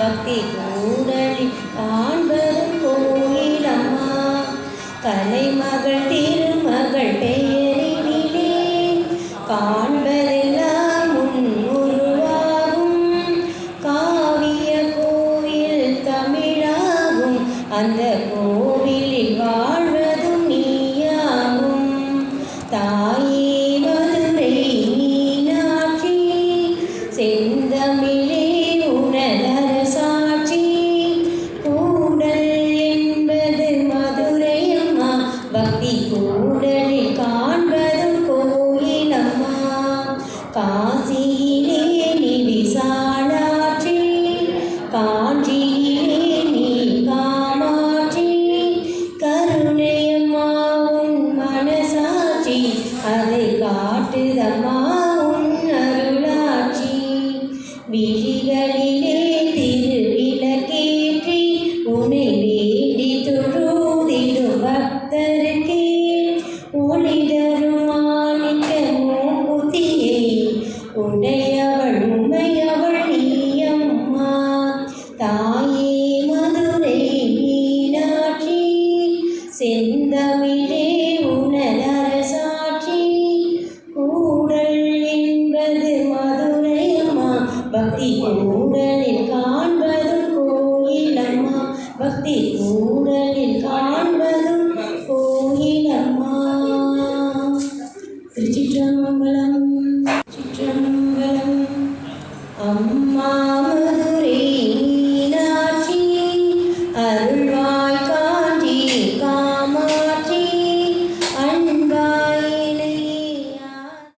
பக்தி அந்த கோவிலில் வாழ்வதும் நீயாகும். தாயே மதுரை மீனாட்சி செந்தமிழே உனதரசாட்சி. கூடல் என்பது மதுரை அம்மா பக்தி கூடலில் காண்பதும் கோயிலம்மா காசியிலே நிவிசாலாட்சி கா அதை காட்டுதம்மா உன் அருளாட்சி. விழிகளிலே திருவிளக்கேற்றி உனை வேண்டி தொழுதிடும் பக்தருக்கே. ஒளி தரும் மாணிக்க மூக்குத்தியை உடையவள் உண்மையவள் நீயம்மா. தாயே மதுரை மீனாட்சி செந்தமிழே பக்தி கூடலில் காண்பதும் கோயிலம்மா. பக்தி கூடலில் காண்பதும் கோயிலம்மா. திருச்சிற்றம்பலம் சிற்றம்பலம் அம்மா.